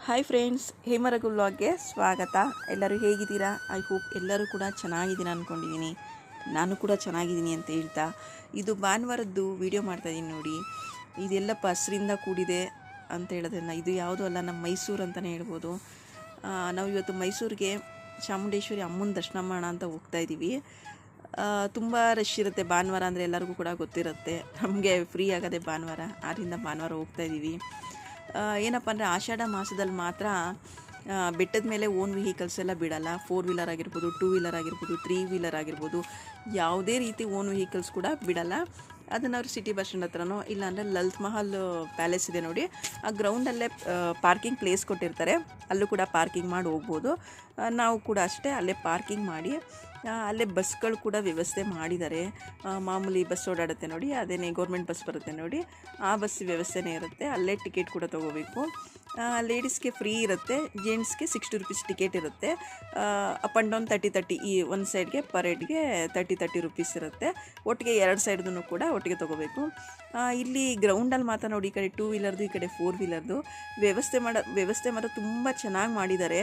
Hi friends ಹೇಮರಗು ವ್ಲಾಗ್ಗೆ ಸ್ವಾಗತ. ಎಲ್ಲರೂ ಹೇಗಿದ್ದೀರಾ? ಐ ಹೋಪ್ ಎಲ್ಲರೂ ಕೂಡ ಚೆನ್ನಾಗಿದ್ದೀರಾ ಅಂದ್ಕೊಂಡಿದ್ದೀನಿ ನಾನು ಕೂಡ ಚೆನ್ನಾಗಿದ್ದೀನಿ ಅಂತ ಹೇಳ್ತಾ. ಇದು ಭಾನುವಾರದ್ದು ವಿಡಿಯೋ ಮಾಡ್ತಾಯಿದ್ದೀನಿ ನೋಡಿ. ಇದೆಲ್ಲ ಹಸ್ರಿಂದ ಕೂಡಿದೆ ಅಂತ ಹೇಳೋದನ್ನ ಇದು ಯಾವುದೂ ಅಲ್ಲ ನಮ್ಮ ಮೈಸೂರು ಅಂತಲೇ ಹೇಳ್ಬೋದು. ನಾವು ಇವತ್ತು ಮೈಸೂರಿಗೆ ಚಾಮುಂಡೇಶ್ವರಿ ಅಮ್ಮನ ದರ್ಶನ ಮಾಡೋಣ ಅಂತ ಹೋಗ್ತಾ ಇದ್ದೀವಿ ತುಂಬ ರಶ್ ಇರುತ್ತೆ ಭಾನುವಾರ ಅಂದರೆ ಎಲ್ಲರಿಗೂ ಕೂಡ ಗೊತ್ತಿರುತ್ತೆ. ನಮಗೆ ಫ್ರೀ ಆಗೋದೆ ಭಾನುವಾರ. ಆದ್ದರಿಂದ ಭಾನುವಾರ ಹೋಗ್ತಾ ಇದ್ದೀವಿ ಆ, ಏನಪ್ಪ ಅಂದರೆ ಆಷಾಢ ಮಾಸದಲ್ಲಿ ಮಾತ್ರ ಬೆಟ್ಟದ ಮೇಲೆ ಓನ್ ವೆಹಿಕಲ್ಸ್ ಎಲ್ಲ ಬಿಡಲ್ಲ. ಫೋರ್ ವೀಲರ್ ಆಗಿರ್ಬೋದು ಟೂ ವೀಲರ್ ಆಗಿರ್ಬೋದು ತ್ರೀ ವೀಲರ್ ಆಗಿರ್ಬೋದು, ಯಾವುದೇ ರೀತಿ ಓನ್ ವೆಹಿಕಲ್ಸ್ ಕೂಡ ಬಿಡಲ್ಲ. ಅದನ್ನು ಅವರು ಸಿಟಿ ಬಸ್ ಸ್ಟ್ಯಾಂಡ್ ಹತ್ರನೋ, ಇಲ್ಲಾಂದರೆ ಲಲಿತ್ ಮಹಲ್ ಪ್ಯಾಲೇಸ್ ಇದೆ ನೋಡಿ. ಆ ಗ್ರೌಂಡಲ್ಲೇ ಪಾರ್ಕಿಂಗ್ ಪ್ಲೇಸ್ ಕೊಟ್ಟಿರ್ತಾರೆ. ಅಲ್ಲೂ ಕೂಡ ಪಾರ್ಕಿಂಗ್ ಮಾಡಿ ಹೋಗ್ಬೋದು. ನಾವು ಕೂಡ ಅಷ್ಟೇ ಅಲ್ಲೇ ಪಾರ್ಕಿಂಗ್ ಮಾಡಿ ಅಲ್ಲೇ ಬಸ್ಗಳು ಕೂಡ ವ್ಯವಸ್ಥೆ ಮಾಡಿದ್ದಾರೆ. ಮಾಮೂಲಿ ಬಸ್ ಓಡಾಡುತ್ತೆ ನೋಡಿ, ಅದೇನೇ ಗೌರ್ಮೆಂಟ್ ಬಸ್ ಬರುತ್ತೆ ನೋಡಿ, ಆ ಬಸ್ ವ್ಯವಸ್ಥೆನೇ ಇರುತ್ತೆ, ಅಲ್ಲೇ ಟಿಕೆಟ್ ಕೂಡ ತೊಗೋಬೇಕು. ಲೇಡೀಸ್ಗೆ ಫ್ರೀ ಇರುತ್ತೆ ಜೆಂಟ್ಸ್ಗೆ ಸಿಕ್ಸ್ಟಿ ರುಪೀಸ್ ಟಿಕೆಟ್ ಇರುತ್ತೆ. Up and down thirty thirty ಈ ಒಂದು ಸೈಡ್ಗೆ ಪರ್ ಹೆಡ್ಗೆ ತರ್ಟಿ ತರ್ಟಿ ರುಪೀಸ್ ಇರುತ್ತೆ. ಒಟ್ಟಿಗೆ ಎರಡು ಸೈಡ್ದು ಕೂಡ ಒಟ್ಟಿಗೆ ತೊಗೋಬೇಕು. ಇಲ್ಲಿ ಗ್ರೌಂಡಲ್ಲಿ ಮಾತ್ರ ನೋಡಿ, ಈ ಕಡೆ ಟೂ ವೀಲರ್ದು ಈ ಕಡೆ ಫೋರ್ ವೀಲರ್ದು ವ್ಯವಸ್ಥೆ ಮಾಡೋ, ವ್ಯವಸ್ಥೆ ಮಾತ್ರ ತುಂಬ ಚೆನ್ನಾಗಿ ಮಾಡಿದ್ದಾರೆ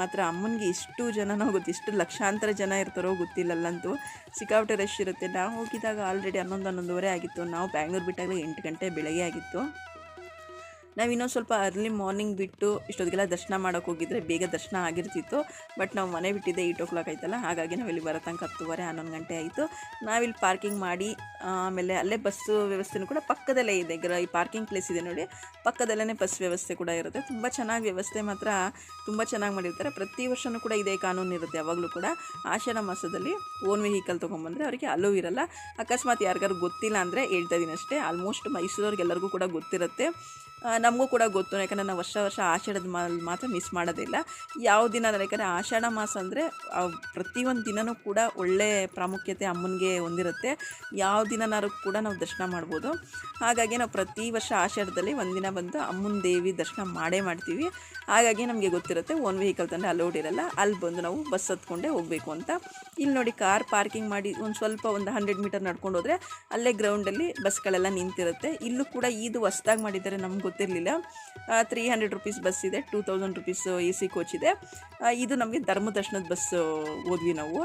ಮಾತ್ರ ಅಮ್ಮನಿಗೆ ಇಷ್ಟು ಜನನೋ ಗೊತ್ತು, ಇಷ್ಟು ಲಕ್ಷಾಂತರ ಜನ ಇರ್ತಾರೋ ಗೊತ್ತಿಲ್ಲಲ್ಲಂತೂ ಸಿಕ್ಕಾಪಟ್ಟೆ ರಶ್ ಇರುತ್ತೆ. ನಾವು ಹೋಗಿದ್ದಾಗ ಆಲ್ರೆಡಿ ಹನ್ನೊಂದು, ಹನ್ನೊಂದುವರೆ ಆಗಿತ್ತು. ನಾವು ಬ್ಯಾಂಗ್ಳೂರು ಬಿಟ್ಟಾಗಲೇ ಎಂಟು ಗಂಟೆ ಬೆಳಗ್ಗೆ ಆಗಿತ್ತು. ನಾವು ಇನ್ನೊಂದು ಸ್ವಲ್ಪ ಅರ್ಲಿ ಮಾರ್ನಿಂಗ್ ಬಿಟ್ಟು ಇಷ್ಟೊತ್ತಿಗೆಲ್ಲ ದರ್ಶನ ಮಾಡೋಕೆ ಹೋಗಿದ್ರೆ ಬೇಗ ದರ್ಶನ ಆಗಿರ್ತಿತ್ತು. ಬಟ್ ನಾವು ಮನೆ ಬಿಟ್ಟಿದ್ದೆ ಏಯ್ಟ್ ಓ ಕ್ಲಾಕ್ ಆಯ್ತಲ್ಲ, ಹಾಗಾಗಿ ನಾವಿಲ್ಲಿ ಬರೋ ತನಕ ಹತ್ತುವರೆ, ಹನ್ನೊಂದು ಗಂಟೆ ಆಯಿತು. ನಾವಿಲ್ಲಿ ಪಾರ್ಕಿಂಗ್ ಮಾಡಿ, ಆಮೇಲೆ ಅಲ್ಲೇ ಬಸ್ಸು ವ್ಯವಸ್ಥೆನೂ ಕೂಡ ಪಕ್ಕದಲ್ಲೇ ಇದೆ. ಗ್ರ, ಈ ಪಾರ್ಕಿಂಗ್ ಪ್ಲೇಸ್ ಇದೆ ನೋಡಿ. ಪಕ್ಕದಲ್ಲೇ ಬಸ್ ವ್ಯವಸ್ಥೆ ಕೂಡ ಇರುತ್ತೆ. ತುಂಬ ಚೆನ್ನಾಗಿ ವ್ಯವಸ್ಥೆ ಮಾತ್ರ ತುಂಬ ಚೆನ್ನಾಗಿ ಮಾಡಿರ್ತಾರೆ. ಪ್ರತಿ ವರ್ಷವೂ ಕೂಡ ಇದೇ ಕಾನೂನು ಇರುತ್ತೆ ಯಾವಾಗಲೂ ಕೂಡ. ಆಷಾಢ ಮಾಸದಲ್ಲಿ ಓನ್ ವೆಹಿಕಲ್ ತೊಗೊಂಬಂದರೆ ಅವರಿಗೆ ಅಲೋ ಇರಲ್ಲ. ಅಕಸ್ಮಾತ್ ಯಾರಿಗಾರು ಗೊತ್ತಿಲ್ಲ ಅಂದರೆ ಹೇಳ್ತಾ ಇದ್ದೀನಿ ಅಷ್ಟೇ. ಆಲ್ಮೋಸ್ಟ್ ಮೈಸೂರವ್ರಿಗೆಲ್ಲರಿಗೂ ಕೂಡ ಗೊತ್ತಿರುತ್ತೆ. ನಮಗೂ ಕೂಡ ಗೊತ್ತು, ಯಾಕಂದರೆ ನಾವು ವರ್ಷ ವರ್ಷ ಆಷಾಢದ ಮಾಲ್ ಮಾತ್ರ ಮಿಸ್ ಮಾಡೋದಿಲ್ಲ. ಯಾವ ದಿನ ಅಂದರೆ, ಯಾಕಂದರೆ ಆಷಾಢ ಮಾಸ ಅಂದರೆ ಪ್ರತಿಯೊಂದು ದಿನವೂ ಕೂಡ ಒಳ್ಳೆ ಪ್ರಾಮುಖ್ಯತೆ ಅಮ್ಮನಿಗೆ ಹೊಂದಿರುತ್ತೆ. ಯಾವ ದಿನನಾರು ಕೂಡ ನಾವು ದರ್ಶನ ಮಾಡ್ಬೋದು. ಹಾಗಾಗಿ ನಾವು ಪ್ರತಿ ವರ್ಷ ಆಷಾಢದಲ್ಲಿ ಒಂದಿನ ಬಂದು ಅಮ್ಮನ ದೇವಿ ದರ್ಶನ ಮಾಡೇ ಮಾಡ್ತೀವಿ. ಹಾಗಾಗಿ ನಮಗೆ ಗೊತ್ತಿರುತ್ತೆ, ಓನ್ ವೆಹಿಕಲ್ ತಂದರೆ ಅಲೌಡ್ ಇರಲ್ಲ ಅಲ್ಲಿ ಬಂದು ನಾವು ಬಸ್ ಹತ್ಕೊಂಡೇ ಹೋಗಬೇಕು ಅಂತ. ಇಲ್ಲಿ ನೋಡಿ ಕಾರ್ ಪಾರ್ಕಿಂಗ್ ಮಾಡಿ, ಒಂದು ಸ್ವಲ್ಪ ಒಂದು ಹಂಡ್ರೆಡ್ ಮೀಟರ್ ನಡ್ಕೊಂಡು ಹೋದರೆ, ಅಲ್ಲೇ ಗ್ರೌಂಡಲ್ಲಿ ಬಸ್ಗಳೆಲ್ಲ ನಿಂತಿರುತ್ತೆ. ಇಲ್ಲೂ ಕೂಡ ಇದು ಹೊಸ್ದಾಗಿ ಮಾಡಿದ್ದಾರೆ ನಮ್ಗೆ ಗೊತ್ತಿರಲಿಲ್ಲ. ತ್ರೀ ಹಂಡ್ರೆಡ್ ರುಪೀಸ್ ಬಸ್ ಇದೆ two thousand rupees A C coach ಇದೆ ಇದು ನಮಗೆ ಧರ್ಮ ದರ್ಶನದ ಬಸ್ ಹೋದ್ವಿ ನಾವು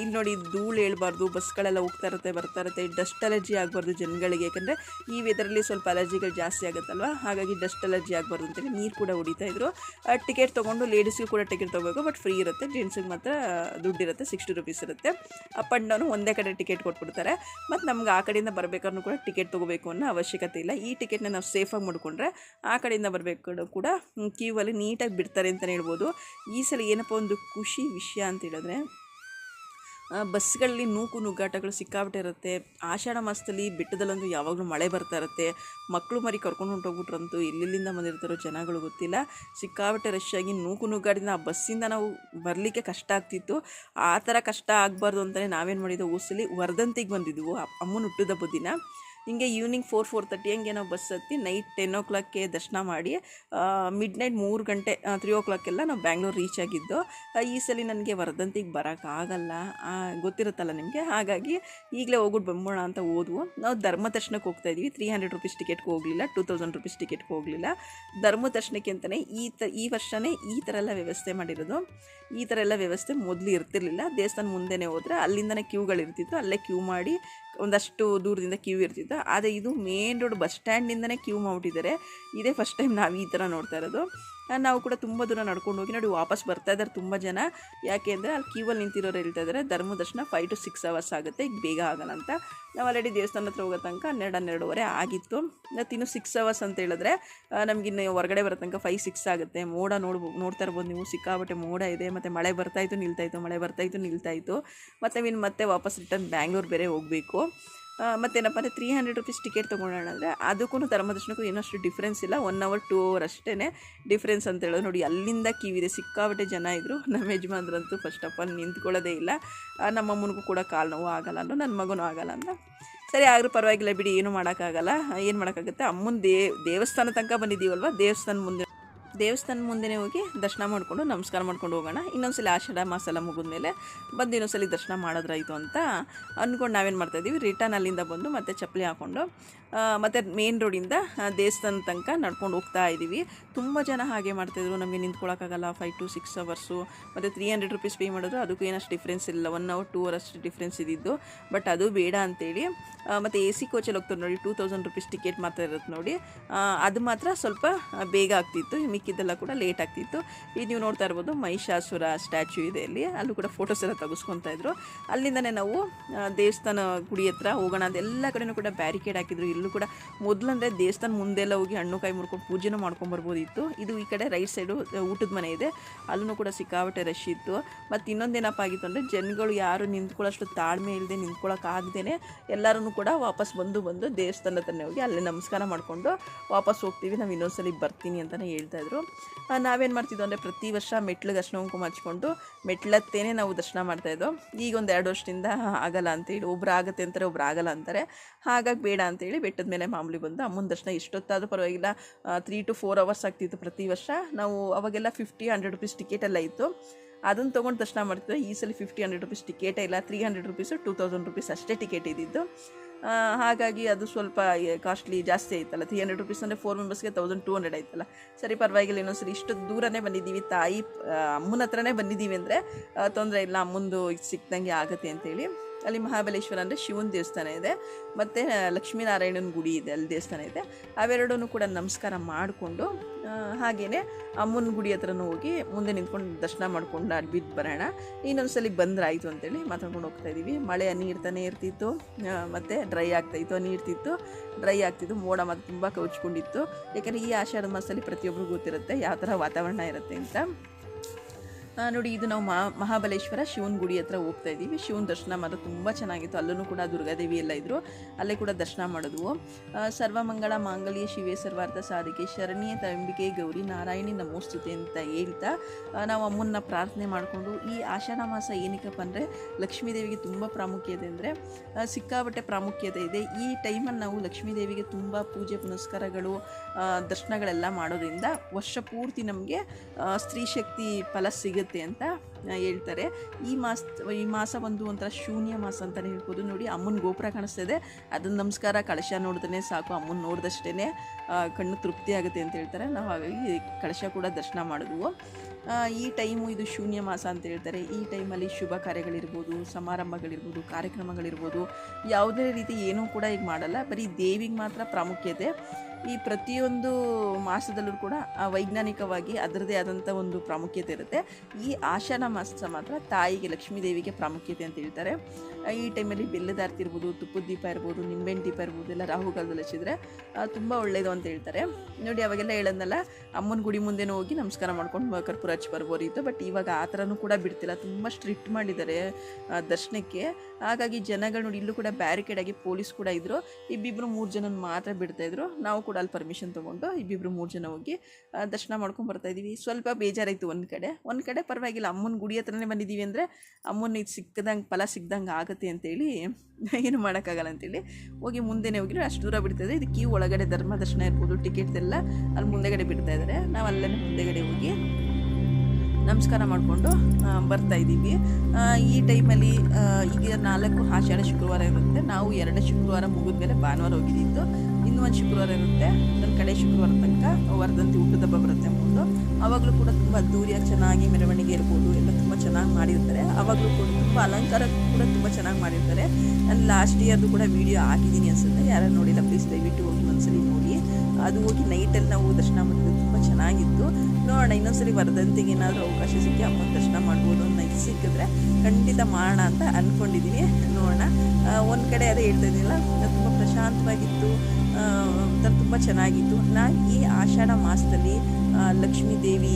ಇಲ್ಲಿ ನೋಡಿ ಧೂಳು ಹೇಳ್ಬಾರ್ದು ಬಸ್ಗಳೆಲ್ಲ ಹೋಗ್ತಾ ಇರುತ್ತೆ, ಬರ್ತಾ ಇರುತ್ತೆ. ಡಸ್ಟ್ ಅಲರ್ಜಿ ಆಗಬಾರ್ದು ಜನಗಳಿಗೆ, ಯಾಕಂದರೆ ಈ ವೆದರಲ್ಲಿ ಸ್ವಲ್ಪ ಅಲರ್ಜಿಗಳು ಜಾಸ್ತಿ ಆಗುತ್ತಲ್ವ? ಹಾಗಾಗಿ ಡಸ್ಟ್ ಅಲರ್ಜಿ ಆಗಬಾರ್ದು ಅಂತೇಳಿ ನೀರು ಕೂಡ ಹೊಡಿತಾ ಇದ್ರು. ಟಿಕೆಟ್ ತೊಗೊಂಡು ಲೇಡೀಸ್ಗೂ ಕೂಡ ಟಿಕೆಟ್ ತೊಗೋಬೇಕು ಬಟ್ ಫ್ರೀ ಇರುತ್ತೆ. ಜೆಂಟ್ಸಿಗೆ ಮಾತ್ರ ದುಡ್ಡಿರುತ್ತೆ ಸಿಕ್ಸ್ಟಿ ರುಪೀಸ್ ಇರುತ್ತೆ. ಅಪ್ ಆ್ಯಂಡ್ ಡೌನ್ ಒಂದೇ ಕಡೆ ಟಿಕೆಟ್ ಕೊಟ್ಬಿಡ್ತಾರೆ. ಮತ್ತು ನಮ್ಗೆ ಆ ಕಡೆಯಿಂದ ಬರಬೇಕಾದ್ರೂ ಕೂಡ ಟಿಕೆಟ್ ತೊಗೋಬೇಕು ಅನ್ನೋ ಅವಶ್ಯಕತೆ ಇಲ್ಲ. ಈ ಟಿಕೆಟ್ನ ನಾವು ಸೇಫಾಗಿ ಮಾಡ್ಕೊಂಡ್ರೆ ಆ ಕಡೆಯಿಂದ ಬರಬೇಕು ಕೂಡ ಕ್ಯೂ ಅಲ್ಲಿ ನೀಟಾಗಿ ಬಿಡ್ತಾರೆ ಅಂತಲೇ ಹೇಳ್ಬೋದು. ಈ ಸಲ ಏನಪ್ಪ ಒಂದು ಖುಷಿ ವಿಷಯ ಅಂತ ಹೇಳಿದ್ರೆ ಬಸ್ಗಳಲ್ಲಿ ನೂಕು ನುಗ್ಗಾಟಗಳು ಸಿಕ್ಕಾಬಿಟ್ಟೆ ಆಷಾಢ ಮಾಸದಲ್ಲಿ ಬೆಟ್ಟದಲ್ಲಂತೂ ಯಾವಾಗಲೂ ಮಳೆ ಬರ್ತಾ ಇರುತ್ತೆ. ಮಕ್ಕಳು ಮರಿ ಕರ್ಕೊಂಡು ಹೊಂಟೋಗ್ಬಿಟ್ರಂತೂ ಎಲ್ಲೆಲ್ಲಿಂದ ಬಂದಿರ್ತಾರೋ ಜನಗಳು ಗೊತ್ತಿಲ್ಲ. ಸಿಕ್ಕಾಬಿಟ್ಟೆ ರಶ್ ಆಗಿ ನೂಕು ನುಗ್ಗಾಡಿದ ಆ ಬಸ್ಸಿಂದ ನಾವು ಬರಲಿಕ್ಕೆ ಕಷ್ಟ ಆಗ್ತಿತ್ತು. ಆ ಥರ ಕಷ್ಟ ಆಗಬಾರ್ದು ಅಂತಲೇ ನಾವೇನು ಮಾಡಿದ್ದೆವು ಹೋಸಲಿ ವರ್ಧಂತಿಗೆ ಬಂದಿದ್ವು. ಅಪ್- ಅಮ್ಮನ ಹುಟ್ಟಿದ ದಿನ. ಹಿಂಗೆ ಈವ್ನಿಂಗ್ ಫೋರ್ ಫೋರ್ ತರ್ಟಿ ಹಂಗೆ ನಾವು ಬಸ್ ಹತ್ತಿ ನೈಟ್ ಟೆನ್ ಓ ಕ್ಲಾಕ್ಗೆ ದರ್ಶನ ಮಾಡಿ ಮಿಡ್ ನೈಟ್ ಮೂರು ಗಂಟೆ ತ್ರೀ ಓ ಕ್ಲಾಕೆಲ್ಲ ನಾವು ಬ್ಯಾಂಗ್ಳೂರು ರೀಚ್ ಆಗಿದ್ದು ಈ ಸಲ ನನಗೆ ವರದಂತಿಗೆ ಬರೋಕ್ಕಾಗಲ್ಲ ಗೊತ್ತಿರುತ್ತಲ್ಲ ನಿಮಗೆ? ಹಾಗಾಗಿ ಈಗಲೇ ಹೋಗ್ಬಿಟ್ಟು ಬಂಬೋಣ ಅಂತ ಹೋದ್ವು. ನಾವು ಧರ್ಮ ದರ್ಶನಕ್ಕೆ ಹೋಗ್ತಾ ಇದ್ವಿ. ತ್ರೀ ಹಂಡ್ರೆಡ್ ರುಪೀಸ್ ಟಿಕೆಟ್ಗೆ ಹೋಗಲಿಲ್ಲ ಟೂ ತೌಸಂಡ್ ರುಪೀಸ್ ಟಿಕೆಟ್ಗೆ ಹೋಗಲಿಲ್ಲ. ಧರ್ಮ ದರ್ಶನಕ್ಕೆ ಅಂತಲೇ ಈ ತ, ಈ ವರ್ಷವೇ ಈ ಥರ ಎಲ್ಲ ವ್ಯವಸ್ಥೆ ಮಾಡಿರೋದು. ಈ ಥರ ಎಲ್ಲ ವ್ಯವಸ್ಥೆ ಮೊದಲು ಇರ್ತಿರ್ಲಿಲ್ಲ. ದೇವಸ್ಥಾನ ಮುಂದೆನೇ ಹೋದರೆ ಅಲ್ಲಿಂದನೇ ಕ್ಯೂಗಳಿರ್ತಿತ್ತು ಅಲ್ಲೇ ಕ್ಯೂ ಮಾಡಿ ಒಂದಷ್ಟು ದೂರದಿಂದ ಕ್ಯೂ ಇರ್ತಿತ್ತು. ಆದರೆ ಇದು ಮೇನ್ ರೋಡ್ ಬಸ್ ಸ್ಟ್ಯಾಂಡಿಂದನೇ ಕ್ಯೂ ಮಾಡಿಬಿಟ್ಟಿದ್ದಾರೆ. ಇದೇ ಫಸ್ಟ್ ಟೈಮ್ ನಾವು ಈ ಥರ ನೋಡ್ತಾ ಇರೋದು. ನಾವು ಕೂಡ ತುಂಬ ದೂರ ನಡ್ಕೊಂಡು ಹೋಗಿ ನೋಡಿ ವಾಪಸ್ ಬರ್ತಾ ಇದ್ದಾರೆ ತುಂಬ ಜನ. ಯಾಕೆ ಅಂದರೆ ಅಲ್ಲಿ ಕ್ಯೂವಲ್ಲಿ ನಿಂತಿರೋರು ಹೇಳ್ತಾ ಇದ್ದಾರೆ ಧರ್ಮ ದರ್ಶನ ಫೈವ್ ಟು ಸಿಕ್ಸ್ ಅವರ್ಸ್ ಆಗುತ್ತೆ, ಈಗ ಬೇಗ ಆಗಲ್ಲ ಅಂತ. ನಾವು ಆಲ್ರೆಡಿ ದೇವಸ್ಥಾನ ಹತ್ರ ಹೋಗೋ ತನಕ ಹನ್ನೆರಡು, ಹನ್ನೆರಡುವರೆ ಆಗಿತ್ತು. ಮತ್ತು ಇನ್ನು ಸಿಕ್ಸ್ ಅವರ್ಸ್ ಅಂತ ಹೇಳಿದ್ರೆ ನಮಗಿನ್ನು ಹೊರಗಡೆ ಬರೋ ತನಕ ಫೈವ್ ಸಿಕ್ಸ್ ಆಗುತ್ತೆ. ಮೋಡ ನೋಡ್ಬೋ, ನೋಡ್ತಾ ಇರ್ಬೋದು ನೀವು ಸಿಕ್ಕಾಬಟ್ಟೆ ಮೋಡ ಇದೆ, ಮತ್ತು ಮಳೆ ಬರ್ತಾಯಿತ್ತು ನಿಲ್ತಾಯಿತ್ತು ಮಳೆ ಬರ್ತಾಯಿತ್ತು ನಿಲ್ತಾಯಿತ್ತು ಮತ್ತು ಇನ್ನು ಮತ್ತೆ ವಾಪಸ್ ರಿಟರ್ನ್ ಬ್ಯಾಂಗ್ಳೂರು ಬೇರೆ ಹೋಗಬೇಕು. ಮತ್ತೇನಪ್ಪ ಅಂದರೆ ತ್ರೀ ಹಂಡ್ರೆಡ್ ರುಪೀಸ್ ಟಿಕೆಟ್ ತೊಗೊಳ್ಳೋಣ ಅಂದರೆ ಅದಕ್ಕೂ ಧರ್ಮದರ್ಶನಕ್ಕೂ ಏನಷ್ಟು ಡಿಫ್ರೆನ್ಸ್ ಇಲ್ಲ. ಒನ್ ಅವರ್ ಟೂ ಅವರ್ ಅಷ್ಟೇ ಡಿಫ್ರೆನ್ಸ್ ಅಂತ ಹೇಳೋದು. ನೋಡಿ, ಅಲ್ಲಿಂದ ಕಿವಿದೆ ಸಿಕ್ಕಾಬಟ್ಟೆ ಜನ ಇದ್ದರು ನಮ್ಮ ಯಜಮಾನ್ರಂತೂ ಫಸ್ಟ್ ಆಫ್ ಆಲ್ ನಿಂತ್ಕೊಳ್ಳೋದೇ ಇಲ್ಲ. ನಮ್ಮ ಅಮ್ಮನಿಗೂ ಕೂಡ ಕಾಲು ನೋವು ಆಗಲ್ಲ ಅನ್ನೋ ನನ್ನ ಮಗನೂ ಆಗಲ್ಲ ಅಂತ ಸರಿ, ಆದರೂ ಪರವಾಗಿಲ್ಲ ಬಿಡಿ, ಏನು ಮಾಡೋಕ್ಕಾಗಲ್ಲ. ಏನು ಮಾಡೋಕ್ಕಾಗುತ್ತೆ? ಅಮ್ಮನ ದೇವಸ್ಥಾನ ತನಕ ಬಂದಿದ್ದೀವಲ್ವ? ದೇವಸ್ಥಾನ ಮುಂದೆ ದೇವಸ್ಥಾನ ಮುಂದೆನೇ ಹೋಗಿ ದರ್ಶನ ಮಾಡಿಕೊಂಡು ನಮಸ್ಕಾರ ಮಾಡ್ಕೊಂಡು ಹೋಗೋಣ. ಇನ್ನೊಂದ್ಸಲ ಆಷಾಢ ಎಲ್ಲ ಮುಗಿದ್ಮೇಲೆ ಬಂದು ಇನ್ನೊಂದ್ಸಲಿ ದರ್ಶನ ಮಾಡೋದ್ರಾಯಿತು ಅಂತ ಅಂದ್ಕೊಂಡು ನಾವೇನು ಮಾಡ್ತಾಯಿದ್ದೀವಿ ರಿಟರ್ನ್ ಅಲ್ಲಿಂದ ಬಂದು ಮತ್ತೆ ಚಪ್ಪಲಿ ಹಾಕ್ಕೊಂಡು ಮತ್ತು ಮೇನ್ ರೋಡಿಂದ ದೇವಸ್ಥಾನ ತನಕ ನಡ್ಕೊಂಡು ಹೋಗ್ತಾ ಇದ್ದೀವಿ. ತುಂಬ ಜನ ಹಾಗೆ ಮಾಡ್ತಾಯಿದ್ರು ನಮಗೆ ನಿಂತ್ಕೊಳ್ಳೋಕ್ಕಾಗಲ್ಲ ಫೈವ್ ಟು ಸಿಕ್ಸ್ ಅವರ್ಸು ಮತ್ತು ತ್ರೀ ಹಂಡ್ರೆಡ್ ರುಪೀಸ್ ಪೇ ಮಾಡಿದ್ರು. ಅದಕ್ಕೂ ಏನಷ್ಟು ಡಿಫ್ರೆನ್ಸ್ ಇಲ್ಲ. ಒನ್ ಅವರ್ ಟೂ ಅವರ್ ಅಷ್ಟು ಡಿಫ್ರೆನ್ಸ್ ಇದ್ದಿದ್ದು. ಬಟ್ ಅದು ಬೇಡ ಅಂತೇಳಿ ಮತ್ತು ಎ ಸಿ ಕೋಚಲ್ಲಿ ಹೋಗ್ತಾರೆ ನೋಡಿ. ಟೂ ತೌಸಂಡ್ ರುಪೀಸ್ ಟಿಕೆಟ್ ಮಾತ್ರ ಇರುತ್ತೆ ನೋಡಿ. ಅದು ಮಾತ್ರ ಸ್ವಲ್ಪ ಬೇಗ ಆಗ್ತಿತ್ತು. ಮಿಕ್ಕಿದ್ದೆಲ್ಲ ಕೂಡ ಲೇಟ್ ಆಗ್ತಿತ್ತು. ಈಗ ನೀವು ನೋಡ್ತಾ ಇರ್ಬೋದು ಮಹಿಷಾಸುರ ಸ್ಟ್ಯಾಚ್ಯೂ ಇದೆ ಅಲ್ಲಿ ಅಲ್ಲೂ ಕೂಡ ಫೋಟೋಸ್ ಎಲ್ಲ ತೆಗೆಸ್ಕೊತಾ ಇದ್ರು. ಅಲ್ಲಿಂದನೇ ನಾವು ದೇವಸ್ಥಾನ ಗುಡಿ ಹತ್ರ ಹೋಗೋಣ ಅಂತ ಎಲ್ಲ ಕಡೆನೂ ಕೂಡ ಬ್ಯಾರಿಕೇಡ್ ಹಾಕಿದ್ರು. ಇಲ್ಲೂ ಕೂಡ ಮೊದಲಂದರೆ ದೇವಸ್ಥಾನ ಮುಂದೆ ಎಲ್ಲ ಹೋಗಿ ಹಣ್ಣು ಕಾಯಿ ಮುರ್ಕೊಂಡು ಪೂಜೆನೂ ಮಾಡ್ಕೊಂಬರ್ಬೋದಿತ್ತು ಇದು ಈ ಕಡೆ ರೈಟ್ ಸೈಡು ಊಟದ ಮನೆ ಇದೆ. ಅಲ್ಲೂ ಕೂಡ ಸಿಕ್ಕಾಪಟ್ಟೆ ರಶ್ ಇತ್ತು. ಮತ್ತು ಇನ್ನೊಂದೇನಪ್ಪ ಆಗಿತ್ತು ಅಂದರೆ ಜನಗಳು ಯಾರು ನಿಂತ್ಕೊಳ್ಳೋಷ್ಟು ತಾಳ್ಮೆ ಇಲ್ಲದೆ ನಿಂತ್ಕೊಳ್ಳೋಕ್ಕಾಗ್ದೇ ಎಲ್ಲರೂ ಕೂಡ ವಾಪಸ್ ಬಂದು ಬಂದು ದೇವಸ್ಥಾನ ಹತ್ರನೇ ಹೋಗಿ ಅಲ್ಲೇ ನಮಸ್ಕಾರ ಮಾಡಿಕೊಂಡು ವಾಪಸ್ ಹೋಗ್ತೀವಿ. ನಾವು ಇನ್ನೊಂದ್ಸಲಿ ಬರ್ತೀನಿ ಅಂತಲೇ ಹೇಳ್ತಾಯಿದ್ರು ನಾವೇನು ಮಾಡ್ತಿದ್ವು ಅಂದರೆ ಪ್ರತಿ ವರ್ಷ ಮೆಟ್ಲಿಗೆ ದರ್ಶನ ಕುಂಕುಮ ಹಚ್ಕೊಂಡು ಮೆಟ್ಲತ್ತೇನೆ ನಾವು ದರ್ಶನ ಮಾಡ್ತಾಯಿದ್ದೋ ಈಗ ಒಂದು ಎರಡು ವರ್ಷದಿಂದ ಆಗಲ್ಲ ಅಂತೇಳಿ ಒಬ್ರು ಆಗುತ್ತೆ ಅಂತಾರೆ, ಒಬ್ರು ಆಗಲ್ಲ ಅಂತಾರೆ. ಹಾಗಾಗಿ ಬೇಡ ಅಂತೇಳಿ ಬೆಟ್ಟದ ಮೇಲೆ ಮಾಮೂಲಿ ಬಂದು ಅಮ್ಮನ ದರ್ಶನ ಎಷ್ಟೊತ್ತಾದರೂ ಪರವಾಗಿಲ್ಲ. ತ್ರೀ ಟು ಫೋರ್ ಅವರ್ಸ್ ಆಗ್ತಿತ್ತು ಪ್ರತಿ ವರ್ಷ. ನಾವು ಅವಾಗೆಲ್ಲ ಫಿಫ್ಟಿ ಹಂಡ್ರೆಡ್ ರುಪೀಸ್ ಟಿಕೆಟ್ ಎಲ್ಲ ಇತ್ತು. ಅದನ್ನು ತೊಗೊಂಡು ದರ್ಶನ ಮಾಡ್ತಿದ್ವಿ. ಈ ಸಲ ಫಿಫ್ಟಿ ಹಂಡ್ರೆಡ್ ರುಪೀಸ್ ಟಿಕೆಟೇ ಇಲ್ಲ. Three hundred rupees two thousand rupees ಅಷ್ಟೇ ಟಿಕೆಟ್ ಇದ್ದಿದ್ದು. ಹಾಗಾಗಿ ಅದು ಸ್ವಲ್ಪ ಕಾಸ್ಟ್ಲಿ ಜಾಸ್ತಿ ಆಯ್ತಲ್ಲ ತ್ರೀ ಹಂಡ್ರೆಡ್ ರುಪೀಸ್ ಅಂದರೆ ಫೋರ್ ಮೆಂಬರ್ಸ್ಗೆ ತೌಸಂಡ್ ಟೂ ಹಂಡ್ರೆಡ್ ಆಯ್ತಲ್ಲ. ಸರಿ, ಪರವಾಗಿಲ್ಲ. ಇನ್ನೊಂದ್ಸರಿ ಇಷ್ಟು ದೂರನೇ ಬಂದಿದ್ದೀವಿ. ತಾಯಿ ಅಮ್ಮನ ಹತ್ರನೇ ಬಂದಿದ್ದೀವಿ ಅಂದರೆ ತೊಂದರೆ ಇಲ್ಲ. ಅಮ್ಮಂದು ಇದು ಸಿಕ್ದಂಗೆ ಆಗುತ್ತೆ ಅಂತೇಳಿ. ಅಲ್ಲಿ ಮಹಾಬಲೇಶ್ವರ ಅಂದರೆ ಶಿವನ ದೇವಸ್ಥಾನ ಇದೆ. ಮತ್ತು, ಲಕ್ಷ್ಮೀನಾರಾಯಣನ ಗುಡಿ ಇದೆ. ಅಲ್ಲಿ ದೇವಸ್ಥಾನ ಇದೆ. ಅವೆರಡೂ ಕೂಡ ನಮಸ್ಕಾರ ಮಾಡಿಕೊಂಡು ಹಾಗೆಯೇ ಅಮ್ಮನ ಗುಡಿ ಹತ್ರನೂ ಹೋಗಿ ಮುಂದೆ ನಿಂತ್ಕೊಂಡು ದರ್ಶನ ಮಾಡ್ಕೊಂಡು ಅಲ್ಲಿ ಬಿದ್ದು ಬರೋಣ. ಇನ್ನೊಂದ್ಸಲಿ ಬಂದ್ರೆ ಆಯಿತು ಅಂತೇಳಿ ಮಾತಾಡ್ಕೊಂಡು ಹೋಗ್ತಾ ಇದ್ದೀವಿ ಮಳೆ ನೀರ್ತಾನೆ ಇರ್ತಿತ್ತು. ಮತ್ತು ಡ್ರೈ ಆಗ್ತಾಯಿತ್ತು ನೀರ್ತಿತ್ತು. ಡ್ರೈ ಆಗ್ತಿತ್ತು ಮೋಡ ಮತ್ತು ತುಂಬ ಕವಚ್ಕೊಂಡಿತ್ತು ಯಾಕಂದರೆ ಈ ಆಷಾಢ ಮಾಸದಲ್ಲಿ ಪ್ರತಿಯೊಬ್ಬರಿಗೂ ಗೊತ್ತಿರುತ್ತೆ ಯಾವ ಥರ ವಾತಾವರಣ ಇರುತ್ತೆ ಅಂತ. ನೋಡಿ, ಇದು ನಾವು ಮಹಾ, ಮಹಾಬಲೇಶ್ವರ ಶಿವನ ಗುಡಿ ಹತ್ರ ಹೋಗ್ತಾ ಇದ್ದೀವಿ. ಶಿವನ ದರ್ಶನ ಮಾತ್ರ ತುಂಬ ಚೆನ್ನಾಗಿತ್ತು. ಅಲ್ಲೂ ಕೂಡ ದುರ್ಗಾದೇವಿ ಎಲ್ಲ ಇದ್ದರು ಅಲ್ಲೇ ಕೂಡ ದರ್ಶನ ಮಾಡಿದ್ವು. ಸರ್ವಮಂಗಳ ಮಾಂಗಲ್ಯ ಶಿವೇ ಸರ್ವಾರ್ಥ ಸಾಧಿಕೆ, ಶರಣೀಯ ತಂಬಿಕೆ ಗೌರಿ ನಾರಾಯಣಿ ನಮೋಸ್ತುತೆ ಅಂತ ಹೇಳ್ತಾ ನಾವು ಅಮ್ಮನ್ನ ಪ್ರಾರ್ಥನೆ ಮಾಡಿಕೊಂಡು ಈ ಆಷಾಢ ಮಾಸ ಏನಕ್ಕಪ್ಪ ಅಂದರೆ ಲಕ್ಷ್ಮೀದೇವಿಗೆ ತುಂಬ ಪ್ರಾಮುಖ್ಯತೆ ಅಂದರೆ ಸಿಕ್ಕಾಬಟ್ಟೆ ಪ್ರಾಮುಖ್ಯತೆ ಇದೆ. ಈ ಟೈಮಲ್ಲಿ ನಾವು ಲಕ್ಷ್ಮೀದೇವಿಗೆ ತುಂಬ ಪೂಜೆ, ಪುನಸ್ಕಾರಗಳು ದರ್ಶನಗಳೆಲ್ಲ ಮಾಡೋದ್ರಿಂದ ವರ್ಷ ಪೂರ್ತಿ ನಮಗೆ ಸ್ತ್ರೀ ಶಕ್ತಿ ಫಲ ಸಿಗುತ್ತೆ. ಅಂತ ಹೇಳ್ತಾರೆ. ಈ ಮಾಸ ಈ ಮಾಸ ಒಂದು ಒಂಥರ ಶೂನ್ಯ ಮಾಸ ಅಂತಲೇ ಹೇಳ್ಬೋದು. ನೋಡಿ, ಅಮ್ಮನ ಗೋಪುರ ಕಾಣಿಸ್ತಾ ಇದೆ ಅದನ್ನ ನಮಸ್ಕಾರ, ಕಳಶ ನೋಡಿದ್ರೆ ಸಾಕು. ಅಮ್ಮನ ನೋಡಿದಷ್ಟೇ ಕಣ್ಣು ತೃಪ್ತಿ ಆಗುತ್ತೆ ಅಂತ ಹೇಳ್ತಾರೆ. ನಾವು ಹಾಗಾಗಿ ಕಳಶ ಕೂಡ ದರ್ಶನ ಮಾಡಿದ್ವು. ಈ ಟೈಮು ಇದು ಶೂನ್ಯ ಮಾಸ ಅಂತ ಹೇಳ್ತಾರೆ. ಈ ಟೈಮಲ್ಲಿ ಶುಭ ಕಾರ್ಯಗಳಿರ್ಬೋದು, ಸಮಾರಂಭಗಳಿರ್ಬೋದು, ಕಾರ್ಯಕ್ರಮಗಳಿರ್ಬೋದು. ಯಾವುದೇ ರೀತಿ ಏನೂ ಕೂಡ ಈಗ ಮಾಡಲ್ಲ. ಬರೀ ದೇವಿಗೆ ಮಾತ್ರ ಪ್ರಾಮುಖ್ಯತೆ. ಈ ಪ್ರತಿಯೊಂದು ಮಾಸದಲ್ಲೂ ಕೂಡ ವೈಜ್ಞಾನಿಕವಾಗಿ ಅದರದೇ ಆದಂಥ ಒಂದು ಪ್ರಾಮುಖ್ಯತೆ ಇರುತ್ತೆ. ಈ ಆಷಾಢ ಮಾಸ ಮಾತ್ರ ತಾಯಿಗೆ ಲಕ್ಷ್ಮೀ ದೇವಿಗೆ ಪ್ರಾಮುಖ್ಯತೆ ಅಂತ ಹೇಳ್ತಾರೆ. ಈ ಟೈಮಲ್ಲಿ ಬೆಲ್ಲದ ಆರ್ತಿ ಇರ್ಬೋದು, ತುಪ್ಪದ ದೀಪ ಇರ್ಬೋದು, ನಿಂಬೆಹಣ್ಣು ದೀಪ ಇರ್ಬೋದು, ಎಲ್ಲ ರಾಹುಕಾಲದಲ್ಲಿ ಹಚ್ಚಿದ್ರೆ ತುಂಬ ಒಳ್ಳೆಯದು ಅಂತ ಹೇಳ್ತಾರೆ. ನೋಡಿ, ಅವಾಗೆಲ್ಲ ಹೇಳೋದಲ್ಲ ಅಮ್ಮನ ಗುಡಿ ಮುಂದೆನೂ ಹೋಗಿ ನಮಸ್ಕಾರ ಮಾಡ್ಕೊಂಡು ಕರ್ಪೂರ ಹಚ್ಚಿ ಬರ್ಬೋದಿತ್ತು ಬಟ್ ಇವಾಗ ಆ ಥರನೂ ಕೂಡ ಬಿಡ್ತಿಲ್ಲ. ತುಂಬ ಸ್ಟ್ರಿಕ್ಟ್ ಮಾಡಿದ್ದಾರೆ ದರ್ಶನಕ್ಕೆ. ಹಾಗಾಗಿ ಜನಗಳು ನೋಡಿ, ಇಲ್ಲೂ ಕೂಡ ಬ್ಯಾರಿಕೇಡ್ ಆಗಿ ಪೊಲೀಸ್ ಕೂಡ ಇದ್ದರು ಇಬ್ಬಿಬ್ಬರು ಮೂರು ಜನ ಮಾತ್ರ ಬಿಡ್ತಾ ಇದ್ರು. ನಾವು ಕೂಡ ಅಲ್ಲಿ ಪರ್ಮಿಷನ್ ತೊಗೊಂಡು ಇಬ್ಬಿಬ್ರು ಮೂರು ಜನ ಹೋಗಿ ದರ್ಶನ ಮಾಡ್ಕೊಂಡು ಬರ್ತಾ ಇದ್ದೀವಿ. ಸ್ವಲ್ಪ ಬೇಜಾರಾಯಿತು ಒಂದು ಕಡೆ. ಒಂದು ಕಡೆ ಪರವಾಗಿಲ್ಲ, ಅಮ್ಮನ ಗುಡಿ ಹತ್ರನೇ ಬಂದಿದ್ದೀವಿ ಅಂದರೆ ಅಮ್ಮನ ಇದು ಸಿಕ್ಕದಂಗೆ, ಫಲ ಸಿಕ್ದಂಗೆ ಆಗುತ್ತೆ ಅಂತೇಳಿ ಏನು ಮಾಡೋಕ್ಕಾಗಲ್ಲ ಅಂತೇಳಿ ಹೋಗಿ ಮುಂದೆನೇ ಹೋಗಿ ಅಷ್ಟು ದೂರ ಬಿಡ್ತಾಯಿದೆ ಇದು ಕ್ಯೂ ಒಳಗಡೆ ಧರ್ಮ ದರ್ಶನ ಇರ್ಬೋದು ಟಿಕೆಟ್ದೆಲ್ಲ ಅಲ್ಲಿ ಮುಂದೆಗಡೆ ಬಿಡ್ತಾ ಇದ್ದಾರೆ ನಾವು ಅಲ್ಲೇ ಮುಂದೆಗಡೆ ಹೋಗಿ ನಮಸ್ಕಾರ ಮಾಡಿಕೊಂಡು ಬರ್ತಾ ಇದ್ದೀವಿ. ಈ ಟೈಮಲ್ಲಿ ಈಗ ನಾಲ್ಕು ಆಷಾಢ ಶುಕ್ರವಾರ ಇರುತ್ತೆ. ನಾವು ಎರಡು ಶುಕ್ರವಾರ ಮುಗಿದ ಮೇಲೆ ಭಾನುವಾರ ಹೋಗಿದ್ದು. ಇನ್ನೂ ಒಂದು ಶುಕ್ರವಾರ ಇರುತ್ತೆ. ನನ್ನ ಕಡೆ ಶುಕ್ರವಾರ ತನಕ ವರ್ಧಂತಿ ಊಟದ ಹಬ್ಬ ಬರುತ್ತೆ ಮುಂದೆ ಆವಾಗಲೂ ಕೂಡ ತುಂಬ ಅದ್ದೂರಿಯಾಗಿ ಚೆನ್ನಾಗಿ ಮೆರವಣಿಗೆ ಇರ್ಬೋದು ಎಲ್ಲ ತುಂಬ ಚೆನ್ನಾಗಿ ಮಾಡಿರ್ತಾರೆ. ಆವಾಗಲೂ ಕೂಡ ತುಂಬ ಅಲಂಕಾರ ಕೂಡ ತುಂಬ ಚೆನ್ನಾಗಿ ಮಾಡಿರ್ತಾರೆ. ನಾನು ಲಾಸ್ಟ್ ಇಯರ್ದು ಕೂಡ ವಿಡಿಯೋ ಹಾಕಿದ್ದೀನಿ ಅನ್ಸುತ್ತೆ. ಯಾರು ನೋಡಿಲ್ಲ ಪ್ಲೀಸ್ ದಯವಿಟ್ಟು ಹೋಗಿ ಒಂದ್ಸಲಿ ನೋಡಿ. ಅದು ಹೋಗಿ ನೈಟಲ್ಲಿ ನಾವು ದರ್ಶನ ಮಾಡಿದ್ವಿ ತುಂಬ ಚೆನ್ನಾಗಿತ್ತು. ನೋಡೋಣ ಇನ್ನೊಂದ್ಸಲಿ ವರ್ಧಂತಿಗೆ ಏನಾದರೂ ಅವಕಾಶ ಸಿಕ್ಕಿ ಅಮ್ಮ ದರ್ಶನ ಮಾಡ್ಬೋದು ಅಂತ ಇದು ಸಿಕ್ಕಿದ್ರೆ ಖಂಡಿತ ಮಾಡೋಣ ಅಂತ ಅಂದ್ಕೊಂಡಿದ್ದೀನಿ ನೋಡೋಣ. ಒಂದು ಕಡೆ ಅದೇ ಹೇಳ್ತಾ ಇದ್ದಿಲ್ಲ ತುಂಬ ಪ್ರಶಾಂತವಾಗಿತ್ತು. ಒಂಥರ ತುಂಬ ಚೆನ್ನಾಗಿತ್ತು. ನಾನು ಈ ಆಷಾಢ ಮಾಸದಲ್ಲಿ ಲಕ್ಷ್ಮೀ ದೇವಿ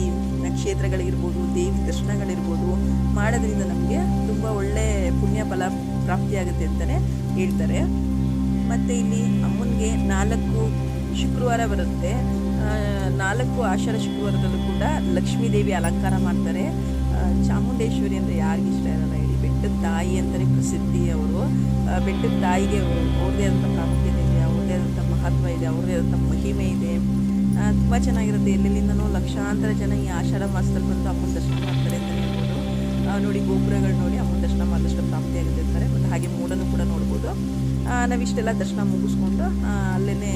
ಕ್ಷೇತ್ರಗಳಿರ್ಬೋದು ದೇವಿ ದರ್ಶನಗಳಿರ್ಬೋದು ಮಾಡೋದ್ರಿಂದ ನಮಗೆ ತುಂಬ ಒಳ್ಳೆ ಪುಣ್ಯ ಫಲ ಪ್ರಾಪ್ತಿಯಾಗುತ್ತೆ ಅಂತಲೇ ಹೇಳ್ತಾರೆ. ಮತ್ತು ಇಲ್ಲಿ ಅಮ್ಮನಿಗೆ ನಾಲ್ಕು ಶುಕ್ರವಾರ ಬರುತ್ತೆ. ನಾಲ್ಕು ಆಷಾಢ ಶುಕ್ರವಾರದಲ್ಲೂ ಕೂಡ ಲಕ್ಷ್ಮೀ ದೇವಿ ಅಲಂಕಾರ ಮಾಡ್ತಾರೆ. ಚಾಮುಂಡೇಶ್ವರಿ ಅಂದರೆ ಯಾರಿಗೆ ಇಷ್ಟ ಇರಲ್ಲ ಹೇಳಿ. ಬೆಟ್ಟದ ತಾಯಿ ಅಂತಲೇ ಪ್ರಸಿದ್ಧಿ ಅವರು. ಬೆಟ್ಟದ ತಾಯಿಗೆ ಅವ್ರದೇ ಆದಂಥ ಪ್ರಾಮುಖ್ಯತೆ ಇದೆ, ಅವ್ರದ್ದೇ ಆದಂಥ ಮಹತ್ವ ಇದೆ, ಅವ್ರದ್ದೇ ಆದಂಥ ಮಹಿಮೆ ಇದೆ. ತುಂಬ ಚೆನ್ನಾಗಿರುತ್ತೆ. ಎಲ್ಲೆಲ್ಲಿಂದನೂ ಲಕ್ಷಾಂತರ ಜನ ಈ ಆಷಾಢ ಮಾಸದಲ್ಲಿ ಬಂದು ಅಮ್ಮನ ದರ್ಶನ ಮಾಡ್ತಾರೆ ಅಂತ ಹೇಳ್ಬೋದು. ನೋಡಿ ಗೋಪುರಗಳು ನೋಡಿ ಅಮ್ಮನ ದರ್ಶನ ಮಾಡಿದಷ್ಟು ಪ್ರಾಪ್ತಿ ಆಗುತ್ತೆ ಮತ್ತು ಹಾಗೆ ಮೂಡನ್ನು ಕೂಡ ನೋಡ್ಬೋದು. ನಾವಿಷ್ಟೆಲ್ಲ ದರ್ಶನ ಮುಗಿಸ್ಕೊಂಡು ಅಲ್ಲೇ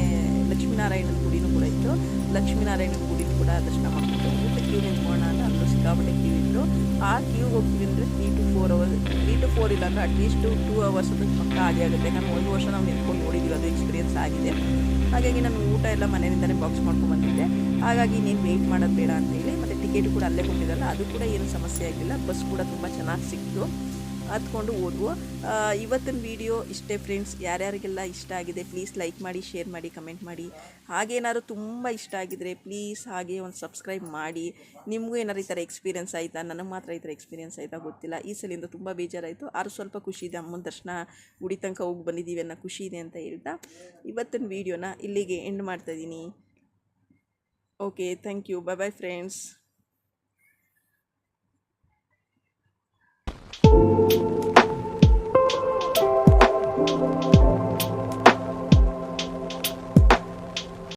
ಲಕ್ಷ್ಮೀನಾರಾಯಣನ ಗುಡಿನೂ ಕೂಡ ಇತ್ತು. ಲಕ್ಷ್ಮೀನಾರಾಯಣನ ಗುಡಿನೂ ಕೂಡ ದರ್ಶನ ಮಾಡ್ಕೊಂಡು ಮತ್ತು ಕ್ಯೂ ನಿಂತ್ಕೊಳ್ಳೋಣ ಅಂತ ಅಲ್ಲೂ ಸಿಕ್ಕಾಪಟ್ಟೆ ಕ್ಯೂ ಇತ್ತು. ಆ ಕ್ಯೂ ಹೋಗ್ತೀವಿ ಅಂದರೆ three to four hour three to four ಇಲ್ಲ ಅಂದರೆ ಅಟ್ಲೀಸ್ಟ್ ಟೂ ಅವರ್ಸ್ ಅದು ಪಕ್ಕ ಆಗೇ ಆಗುತ್ತೆ. ಯಾಕಂದ್ರೆ ಒಂದು ವರ್ಷ ನಾವು ನಿಂತ್ಕೊಂಡು ನೋಡಿದ್ದೀವಿ ಅದು ಎಕ್ಸ್ಪೀರಿಯನ್ಸ್ ಆಗಿದೆ. ಹಾಗಾಗಿ ನಾನು ಊಟ ಎಲ್ಲ ಮನೆಯಿಂದಲೇ ಬಾಕ್ಸ್ ಮಾಡ್ಕೊಂಡು ಬಂದಿದ್ದೆ. ಹಾಗಾಗಿ ನೀನು ವೆಯ್ಟ್ ಮಾಡೋದು ಬೇಡ ಅಂತೇಳಿ ಮತ್ತು ಟಿಕೆಟ್ ಕೂಡ ಅಲ್ಲೇ ಕೊಟ್ಟಿದ್ದಲ್ಲ, ಅದು ಕೂಡ ಏನು ಸಮಸ್ಯೆ ಆಗಿಲ್ಲ. ಬಸ್ ಕೂಡ ತುಂಬ ಚೆನ್ನಾಗಿ ಸಿಕ್ತು. ಹತ್ಕೊಂಡು ಓದುವ ಇವತ್ತಿನ ವಿಡಿಯೋ ಇಷ್ಟೇ ಫ್ರೆಂಡ್ಸ್ ಯಾರ್ಯಾರಿಗೆಲ್ಲ ಇಷ್ಟ ಆಗಿದೆ ಪ್ಲೀಸ್ ಲೈಕ್ ಮಾಡಿ ಶೇರ್ ಮಾಡಿ ಕಮೆಂಟ್ ಮಾಡಿ. ಹಾಗೇನಾದ್ರು ತುಂಬ ಇಷ್ಟ ಆಗಿದ್ರೆ ಪ್ಲೀಸ್ ಹಾಗೆ ಒಂದು ಸಬ್ಸ್ಕ್ರೈಬ್ ಮಾಡಿ. ನಿಮಗೂ ಏನಾರು ಈ ಥರ ಎಕ್ಸ್ಪೀರಿಯನ್ಸ್ ಆಯಿತಾ? ನನಗೆ ಮಾತ್ರ ಈ ಥರ ಎಕ್ಸ್ಪೀರಿಯನ್ಸ್ ಆಯಿತಾ ಗೊತ್ತಿಲ್ಲ. ಈ ಸಲಿಂದ ತುಂಬ ಬೇಜಾರಾಯಿತು. ಆರು ಸ್ವಲ್ಪ ಖುಷಿ ಇದೆ. ಅಮ್ಮನ ದರ್ಶನ ಉಡಿ ತನಕ ಹೋಗಿ ಬಂದಿದ್ದೀವಿ ಅನ್ನೋ ಖುಷಿ ಇದೆ ಅಂತ ಹೇಳ್ತಾ ಇವತ್ತಿನ ವೀಡಿಯೋನ ಇಲ್ಲಿಗೆ ಎಂಡ್ ಮಾಡ್ತಾಯಿದ್ದೀನಿ okay thank you bye bye friends